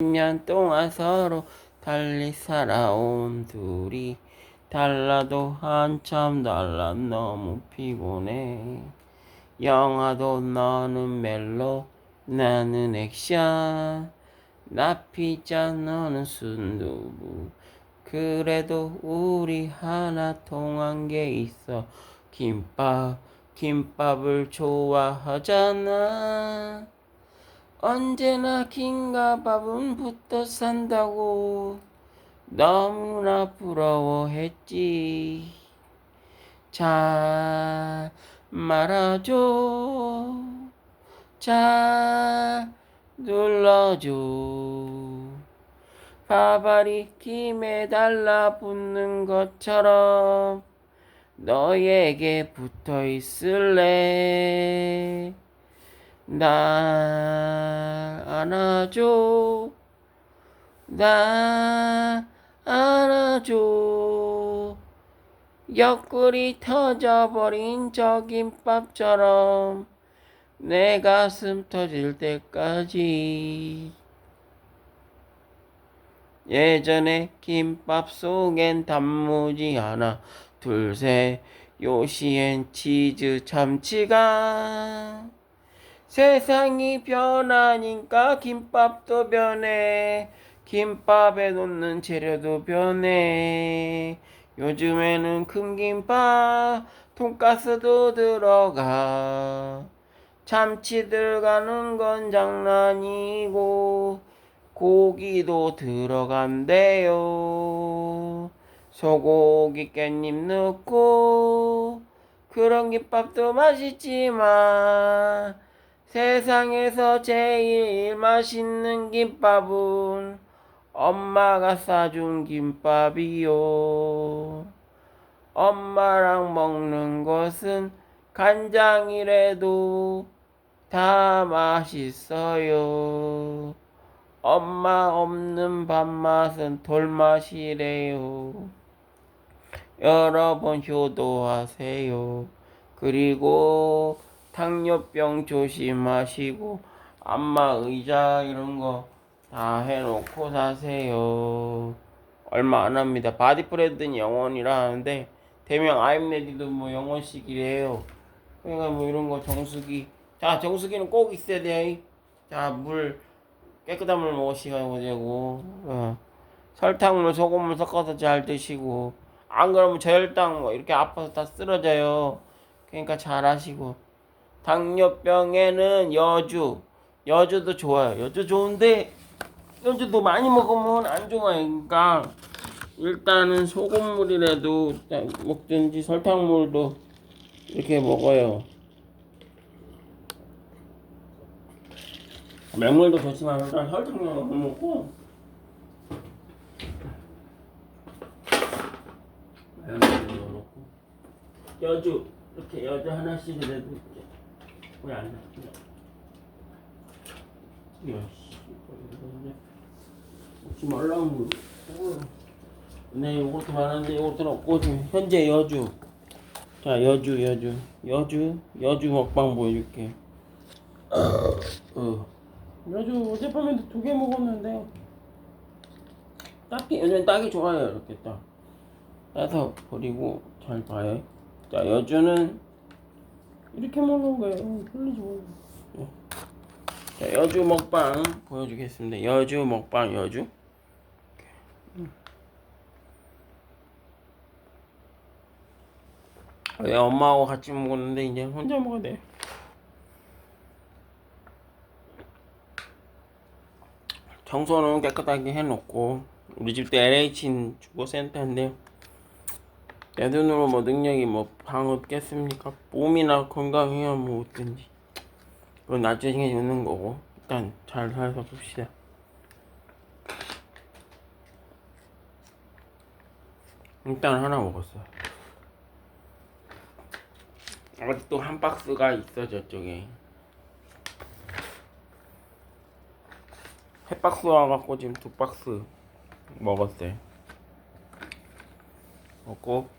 10년 동안 서로 달리 살아온 둘이 달라도 한참 달라 너무 피곤해. 영화도 너는 멜로 나는 액션. 나 피자 너는 순두부. 그래도 우리 하나 통한 게 있어. 김밥 김밥을 좋아하잖아 언제나 김밥은 붙어 산다고 너무나 부러워했지. 잘 말아줘. 잘 눌러줘. 밥알이 김에 달라붙는 것처럼 너에게 붙어 있을래. 날 안아줘. 날 안아줘. 옆구리 터져버린 저 김밥처럼 내 가슴 터질 때까지. 예전에 김밥 속엔 단무지 하나, 둘, 셋, 요시엔 치즈 참치가. 세상이 변하니까 김밥도 변해. 김밥에 넣는 재료도 변해. 요즘에는 큰 김밥, 돈가스도 들어가. 참치 들어가는 건 장난이고, 고기도 들어간대요. 소고기 깻잎 넣고, 그런 김밥도 맛있지만, 세상에서 제일 맛있는 김밥은 엄마가 싸준 김밥이요. 엄마랑 먹는 것은 간장이라도 다 맛있어요. 엄마 없는 밥맛은 돌맛이래요. 여러 번 효도하세요. 그리고 당뇨병 조심하시고 안마 의자 이런 거 다 해놓고 사세요. 얼마 안 합니다. 바디프레드는 영원이라 하는데 대명 아임레디도 뭐 영원씩이래요. 그러니까 뭐 이런 거 정수기 자 정수기는 꼭 있어야 돼. 자물 깨끗한 물 먹으시고 되고 어. 설탕물 소금물 섞어서 잘 드시고 안 그러면 저혈당 뭐 이렇게 아파서 다 쓰러져요. 그러니까 잘 하시고 당뇨병에는 여주 여주도 좋아요. 여주 좋은데 여주도 많이 먹으면 안 좋아요. 그러니까 일단은 소금물이라도 먹든지 설탕물도 이렇게 먹어요. 맹물도 좋지만 일단 설탕물 너무 먹고 여주 이렇게 여주 하나씩 그래도 왜안 나? 야씨 먹지 말라고. 네 요것도 많은데 요것도 없고 지금 현재 여주. 자 여주 여주. 여주 여주 먹방 보여줄게. 어. 여주 어젯밤에도 두 개 먹었는데. 딱히 요즘 딱이 좋아요 이렇게 딱. 따서 버리고 잘 봐요. 자 여주는 이렇게 먹는 거예요. 흘리지 말고 예. 자 여주 먹방 보여주겠습니다. 여주 먹방 여주. 왜 엄마하고 같이 먹었는데 이제 혼자 먹어야 돼. 청소는 깨끗하게 해놓고 우리 집도 LH 주거센터인데 내 돈으로 뭐 능력이 뭐방 얻겠습니까? 몸이나 건강해야 뭐 어든지 그건 나중에 있는 거고 일단 잘 살아서 봅시다. 일단 하나 먹었어. 아직도 한 박스가 있어 저쪽에 햇박스 와갖고 지금 두 박스 먹었어요 먹고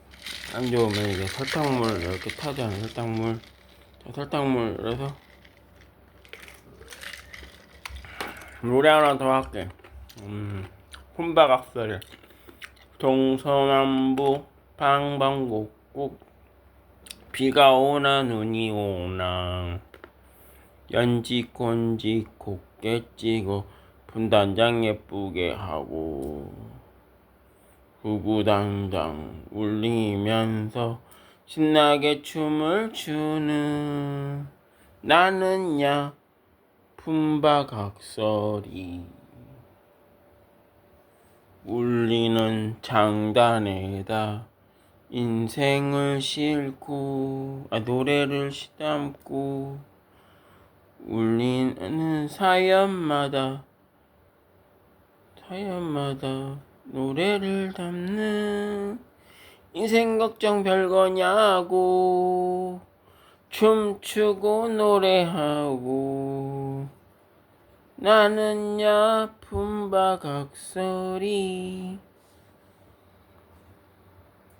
안 좋으면 이제 설탕물 이렇게 설탕물. 자, 설탕물 그래서 노래 하나 더 할게. 음, 혼바각설 동서남북 방방곡곡. 비가 오나 눈이 오나. 연지곤지 곱게 찌고 분단장 예쁘게 하고 구구당당 울리면서 신나게 춤을 추는 나는야 품바각설이. 울리는 장단에다 인생을 싣고 아 노래를 담고 울리는 사연마다 사연마다 노래를 담는 인생 걱정 별거냐고 춤추고 노래하고 나는 야 품 바 각설이